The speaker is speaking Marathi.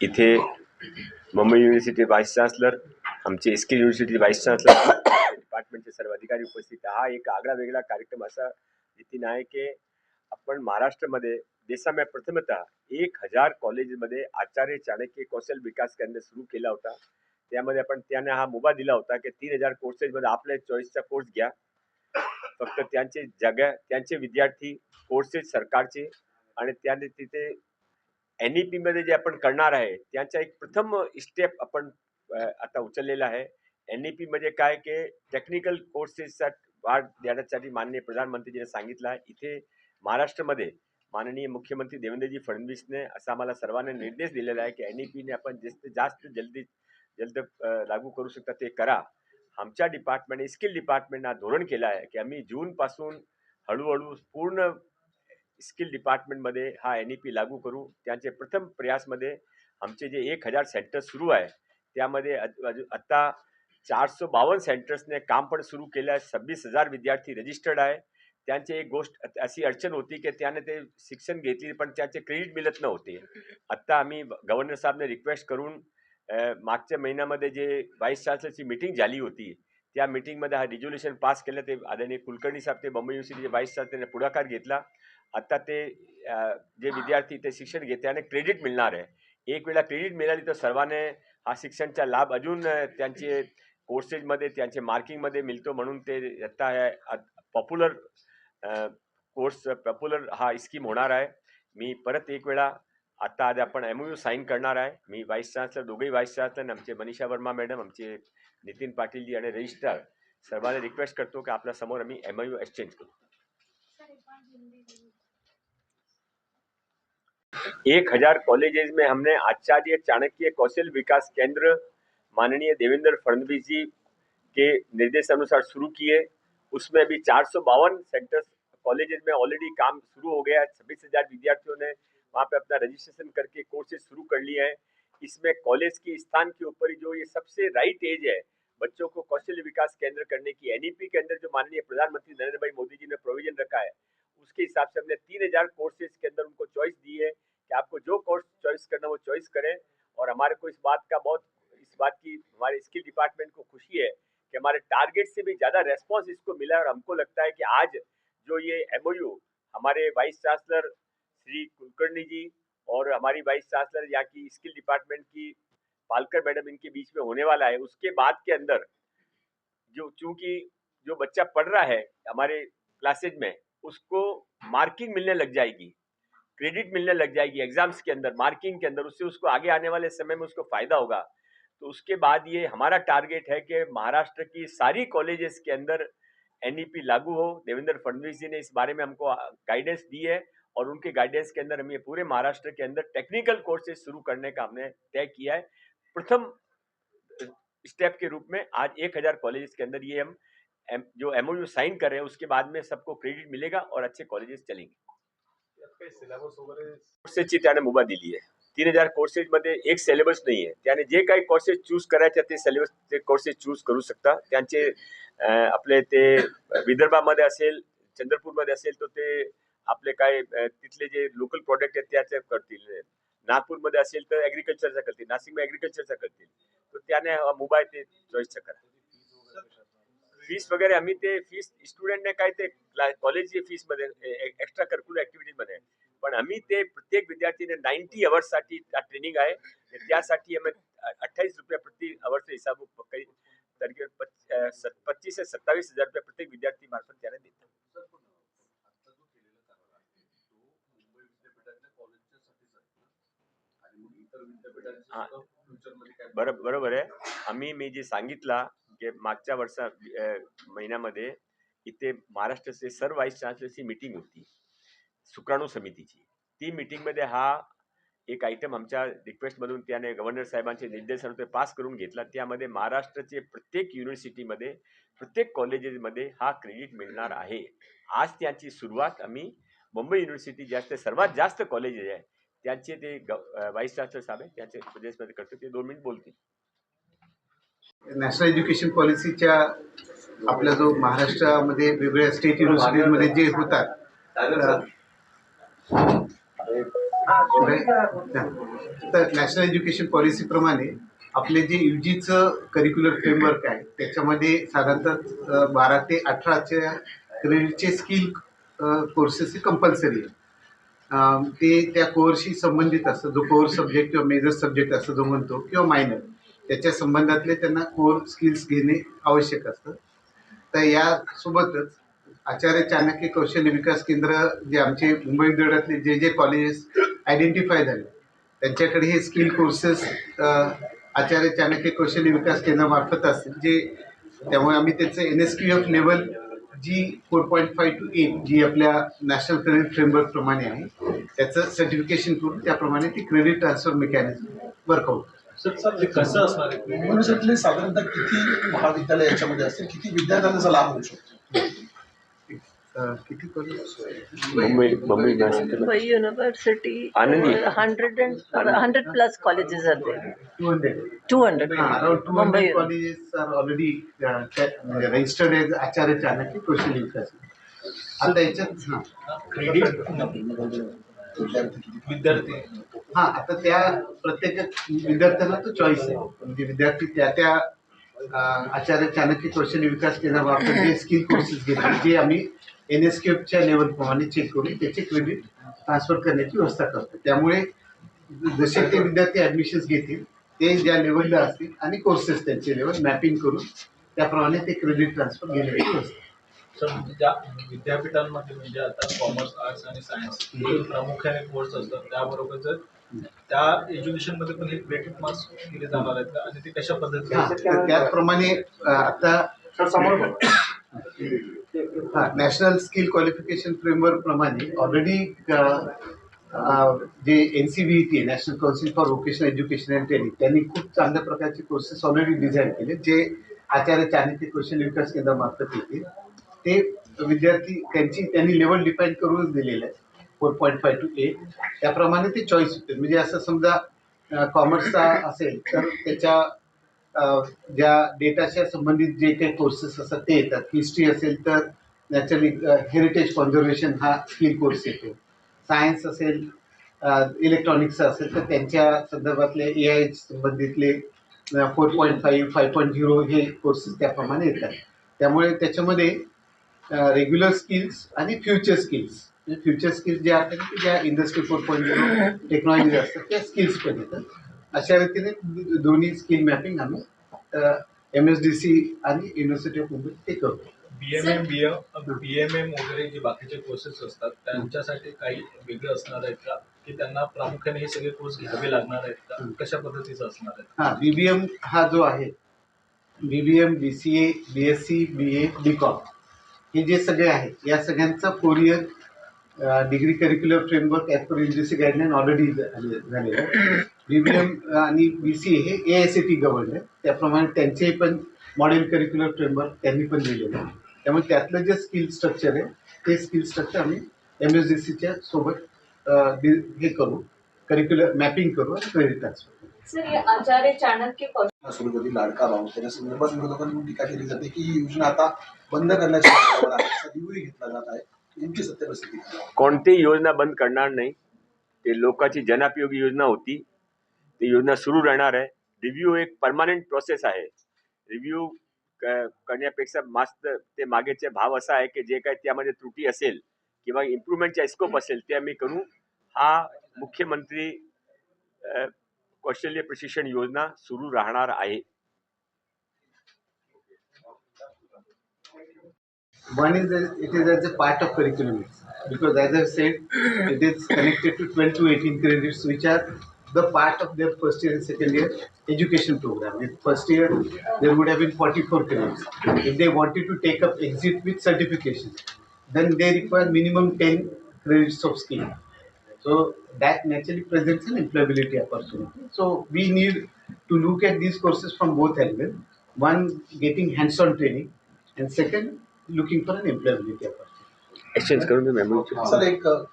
इथे मुंबई युनिव्हर्सिटी व्हाईस चान्सलर आमचे S K university vice chancellor डिपार्टमेंटचे सर्व अधिकारी उपस्थित हा एक आगळा वेगळा कार्यक्रम असा नितीन आहे की आपण महाराष्ट्रामध्ये देशामध्ये प्रथमतः एक हजार कॉलेजमध्ये आचार्य चाणक्य कौशल विकास केंद्र सुरू केला होता. त्यामध्ये आपण त्याने हा मुभा दिला होता की तीन हजार कोर्सेसमध्ये आपल्या चॉईसचा कोर्स घ्या. फक्त त्यांचे जगा त्यांचे विद्यार्थी कोर्सेस सरकारचे आणि त्याने तिथे एन ई पीमध्ये जे आपण करणार आहे त्यांचा एक प्रथम स्टेप आपण आता उचललेला आहे. एन ई पीमध्ये म्हणजे काय की टेक्निकल कोर्सेसचा वाढ देण्यासाठी माननीय प्रधानमंत्रीजीने सांगितलं आहे. इथे महाराष्ट्रामध्ये माननीय मुख्यमंत्री देवेंद्रजी फडणवीसने असा आम्हाला सर्वांना निर्देश दिलेला आहे की एन ई पीने आपण जास्तीत जास्त जलदी जलद लागू करू शकता ते करा. आमच्या डिपार्टमेंट स्किल डिपार्टमेंटना धोरण केलं आहे की आम्ही जूनपासून हळूहळू पूर्ण स्किल डिपार्टमेंटमध्ये हा एन ई पी लागू करू. त्यांचे प्रथम प्रयासमध्ये आमचे जे एक हजार सेंटर सुरू आहे त्यामध्ये आत्ता चारशे बावन्न सेंटर्सने काम पण सुरू केलं आहे. सव्वीस हजार विद्यार्थी रजिस्टर्ड आहे. त्यांची एक गोष्ट अशी अडचण होती की त्याने ते शिक्षण घेतली पण त्याचे क्रेडिट मिळत नव्हते. आत्ता आम्ही गव्हर्नर साहेबने रिक्वेस्ट करून मागच्या महिन्यामध्ये जे व्हाईस चान्सलरची मिटिंग झाली होती त्या मिटिंगमध्ये हा रिझोल्युशन पास केलं. ते आदरणीय कुलकर्णी साहेब ते बंबई युनिव्हर्सिटीचे व्हाईस चान्सलरने पुढाकार घेतला. आता ते जे विद्यार्थी ते शिक्षण घेते आणि क्रेडिट मिळणार आहे. एक वेळा क्रेडिट मिळाली तर सर्वांना हा शिक्षणचा लाभ अजून त्यांचे कोर्सेसमध्ये त्यांचे मार्किंगमध्ये मिळतो म्हणून ते आता पॉप्युलर कोर्स पॉप्युलर हा स्कीम होणार आहे. मी परत एक वेळा आता आज आपण एम यू साईन करणार आहे. मी व्हाईस चान्सलर दोघेही व्हाईस चान्सलर आणि आमचे मनीषा वर्मा मॅडम आमचे नितीन पाटीलजी आणि रजिस्ट्रार सर्वांना रिक्वेस्ट करतो की आपल्यासमोर आम्ही एम यू एक्सचेंज करू. एक हज़ार कॉलेजेस में हमने आचार्य चाणक्य कौशल विकास केंद्र माननीय देवेंद्र फडणवीस जी के निर्देशानुसार शुरू किए। उसमें भी चार सौ बावन सेंटर्स कॉलेजेस में ऑलरेडी काम शुरू हो गया है। छब्बीस हज़ार विद्यार्थियों ने वहाँ पे अपना रजिस्ट्रेशन करके कोर्सेज शुरू कर लिए हैं। इसमें कॉलेज की स्थान के ऊपर जो ये सबसे राइट एज है, बच्चों को कौशल विकास केंद्र करने की एनईपी के अंदर जो माननीय प्रधानमंत्री नरेंद्र भाई मोदी जी ने प्रोविज़न रखा है, उसके हिसाब से हमने तीन हज़ार कोर्सेज के अंदर उनको चॉइस दी है। कि आपको जो कोर्स चॉइस करना वो चॉइस करें। और हमारे को इस बात का बहुत, इस बात की, हमारे स्किल डिपार्टमेंट को खुशी है कि हमारे टारगेट से भी ज़्यादा रेस्पॉन्स इसको मिला है। और हमको लगता है कि आज जो ये एमओयू हमारे वाइस चांसलर श्री कुलकर्णी जी और हमारी वाइस चांसलर यहाँ की स्किल डिपार्टमेंट की पालकर मैडम इनके बीच में होने वाला है। उसके बाद के अंदर जो, चूँकि जो बच्चा पढ़ रहा है हमारे क्लासेज में, उसको मार्किंग मिलने लग जाएगी। क्रेडिट मिलने लग जाएगी एग्ज़ाम्स के अंदर, मार्किंग के अंदर, उससे उसको आगे आने वाले समय में उसको फ़ायदा होगा। तो उसके बाद ये हमारा टारगेट है कि महाराष्ट्र की सारी कॉलेजेस के अंदर एनईपी लागू हो। देवेंद्र फडणवीस जी ने इस बारे में हमको गाइडेंस दी है और उनके गाइडेंस के अंदर हम ये पूरे महाराष्ट्र के अंदर टेक्निकल कोर्सेज शुरू करने का हमने तय किया है। प्रथम स्टेप के रूप में आज एक हज़ार कॉलेजेस के अंदर ये हम जो एमओयू साइन कर रहे हैं, उसके बाद में सबको क्रेडिट मिलेगा और अच्छे कॉलेजेस चलेंगे। सिलेबस वगैरे कोर्सेसची त्याने मुभा दिली आहे. तीन हजार कोर्सेसमध्ये एक सिलेबस नाही आहे. त्याने जे काही कोर्सेस चूज करायचे ते सिलेबस ते कोर्सेस चूज करू शकता. त्यांचे आपले ते विदर्भामध्ये असेल चंद्रपूरमध्ये असेल तर ते आपले काय तिथले जे लोकल प्रोडक्ट आहेत त्याचे करतील. नागपूरमध्ये असेल तर ॲग्रिकल्चरचा करतील. नाशिकमध्ये ॲग्रिकल्चरचा करतील. तर त्याने हा ते चॉईसचा करा. फीस वगैरे आम्ही ते फीस स्टुडंटने काय ते कॉलेजची फीसमध्ये एक्स्ट्रा करिक्युलर ऍक्टिव्हिटीजमध्ये. आहे. पण आम्ही ते प्रत्येक विद्यार्थीने नाईन्टी अवर्ससाठी ट्रेनिंग आहे. आणि त्यासाठी आम्ही अठ्ठावीस रुपये प्रति अवर्सचा हिसाब काही तरीके पच- अं, सत- पच्चीस ते सत्तावीस हजार रुपये प्रत्येक विद्यार्थी मार्फत त्याने देतो. सर पण आता जो केलेला करार आहे तो मुंबई विद्यापीठातल्या कॉलेजच्यासाठीच आहे ना? आणि मग इतर विद्यापीठांचे हा. सुद्धा फ्युचरमध्ये काय बरं बरोबर आहे. आम्ही मी जे सांगितला की मागच्या वर्षा महिन्यामध्ये इथे महाराष्ट्राचे सर्व व्हाईस चान्सलरची मीटिंग होती. सुक्राणू समितीची. ती मीटिंगमध्ये हा एक आयटम आमच्या रिक्वेस्टमधून त्याने गव्हर्नर साहेबांचे निर्देशानुसार पास करून घेतला. त्यामध्ये महाराष्ट्राचे प्रत्येक युनिव्हर्सिटीमध्ये प्रत्येक कॉलेजेसमध्ये हा क्रेडिट मिळणार आहे. आज त्याची सुरुवात आम्ही मुंबई युनिव्हर्सिटी जास्त सर्वात जास्त कॉलेजेस आहे त्यांचे ते व्हाईस चान्सलर साहेब आहेत त्यांचे प्रदेशमध्ये करतो ते दोन मिनिट बोलतील. नॅशनल एज्युकेशन पॉलिसीच्या आपला जो महाराष्ट्रामध्ये वेगवेगळ्या स्टेट युनिव्हर्सिटीमध्ये जे होतात तर नॅशनल एज्युकेशन पॉलिसीप्रमाणे आपले जे यू जीचं करिक्युलर फ्रेमवर्क आहे त्याच्यामध्ये साधारणतः बारा ते अठराच्या क्रेडिटचे स्किल कोर्सेस हे कंपल्सरी आहे ते त्या कोर्सशी संबंधित असतं जो कोर्स सब्जेक्ट किंवा मेजर सब्जेक्ट असं जो म्हणतो किंवा मायनर त्याच्या संबंधातले त्यांना कोर स्किल्स घेणे आवश्यक असतं. तर यासोबतच आचार्य चाणक्य कौशल्य विकास केंद्र जे आमचे मुंबई विद्यापीठातले जे जे कॉलेजेस आयडेंटिफाय झाले त्यांच्याकडे हे स्किल कोर्सेस आचार्य चाणक्य कौशल्य विकास केंद्रामार्फत असतील जे त्यामुळे आम्ही त्याचं N S Q F level जी four point five two eight जी आपल्या नॅशनल क्रेडिट फ्रेमवर्कप्रमाणे आहे त्याचं सर्टिफिकेशन करून त्याप्रमाणे ती credit transfer mechanism work out sir कसं असणार आहे? युनिव्हर्सिटीतले साधारणतः किती महाविद्यालय याच्यामध्ये असतील किती विद्यार्थ्यांना त्याचा लाभ होऊ शकतो? किती college Mumbai Mumbai university Mumbai University, Anandi. 100 and, uh, 100 plus colleges are there. Two hundred 200. around 200 Mumbai. colleges are already uh, ca- uh, registered as Acharya Chanakya Kaushalya Vikas. आता याच्यात हां. विद्यार्थी. हा आता त्या प्रत्येक विद्यार्थ्याला तो चॉईस आहे. म्हणजे विद्यार्थी त्या त्या आचार्य चाणक्य कौशल्य विकास केंद्रामार्फत जे स्किल कोर्सेस घेतात जे आम्ही एन एस च्या लेवल प्रमाणे चेक करून त्याचे क्रेडिट ट्रान्सफर करण्याची व्यवस्था करतो. त्यामुळे जसे ते विद्यार्थी ऍडमिशन्स घेतील ते ज्या लेवलला असतील आणि कोर्सेस त्यांचे लेवल मॅपिंग करून त्याप्रमाणे ते क्रेडिट ट्रान्सफर घेण्याची व्यवस्था. सर म्हणजे ज्या विद्यापीठांमध्ये म्हणजे आता कॉमर्स आर्ट्स आणि सायन्स हे प्रामुख्याने कोर्स असतात त्याबरोबर जर त्या एज्युकेशनमध्ये पण हे क्रेडिट मार्क्स दिले जाणार आहेत का? आणि ते कशा हा, पद्धतीने त्याचप्रमाणे आता हा नॅशनल स्किल क्वालिफिकेशन फ्रेमवर्क प्रमाणे ऑलरेडी जे N C V T national council for vocational education and training त्यांनी खूप चांगल्या प्रकारचे कोर्सेस ऑलरेडी डिझाईन केले जे आचार्य चाणक्य कौशल्य विकास केंद्रामार्फत येतील. ते विद्यार्थी त्यांची त्यांनी लेवल डिफाईन करूनच दिलेलं आहे. Four point five two eight त्याप्रमाणे ते चॉईस होते. म्हणजे असं समजा कॉमर्सचा असेल तर त्याच्या ज्या डेटाच्या संबंधित जे काही कोर्सेस असतात ते येतात. हिस्ट्री असेल तर नॅचरली हेरिटेज कॉन्झर्वेशन हा स्किल कोर्स येतो. सायन्स असेल इलेक्ट्रॉनिक्सचा असेल तर त्यांच्या संदर्भातले A I संबंधितले four point five five point zero हे कोर्सेस त्याप्रमाणे येतात. त्यामुळे त्याच्यामध्ये रेग्युलर स्किल्स आणि फ्युचर स्किल्स म्हणजे फ्युचर स्किल्स जे असतात की ज्या industry four point zero technology असतात त्या स्किल्स पण येतात अशा रीतीने दोन्ही स्किल मॅपिंग आम्ही एम एस डी सी आणि युनिव्हर्सिटी ऑफ मुंबई ते करतो. B M M B M B M M वगैरे जे बाकीचे कोर्सेस असतात त्यांच्यासाठी काही वेगळे असणार आहेत का? की त्यांना प्रामुख्याने हे सगळे कोर्स घ्यावे लागणार आहेत का? कशा पद्धतीचं असणार आहेत? हां बी बी एम हा जो आहे B B M B C A B S C B A B com हे जे सगळे आहेत या सगळ्यांचं four year degree curricular framework as per UGC guideline already झालेलं आहे. बी बी एम आणि बी सी ए हे A I C T govern आहे. त्याप्रमाणे त्यांचे पण मॉडेल करिक्युलर फ्रेमवर्क त्यांनी पण दिलेलं आहे. त्यामुळे त्यातलं जे स्किल स्ट्रक्चर आहे ते स्किल स्ट्रक्चर आम्ही एम एस डी सीच्या सोबत हे करू करिक्युलर मॅपिंग करू आणि क्रेडिट ट्रान्सफर करू आचार्य चाणक्य लाडका भाऊ. त्याच्या संदर्भात विरोधकांकडून टीका केली जाते की ही योजना आता बंद रिव्ह्यू घेतला जात आहे. नेमकी सत्य परिस्थिती काय? कोणतीही योजना बंद करणार नाही. ते लोकांची जनोपयोगी योजना होती. ती योजना सुरू राहणार आहे. रिव्ह्यू एक परमानंट प्रोसेस आहे. रिव्ह्यू करण्यापेक्षा मास्त ते मागेचे भाव असा आहे की जे काही त्यामध्ये त्रुटी असेल किंवा इम्प्रूव्हमेंटचा स्कोप असेल ते आम्ही करू. हा मुख्यमंत्री कौशल्य प्रशिक्षण योजना सुरू राहणार आहे One is that it is as a part of curriculum because as I said, it is connected to 12 to 18 credits which are the part of their first year and second year education program. In first year, there would have been 44 credits. If they wanted to take up exit with certification, then they require minimum 10 credits of skill. So that naturally presents an employability opportunity. So we need to look at these courses from both angles. One, getting hands-on training, and second, looking for an employability opportunity. Exchange currency. So like. Uh,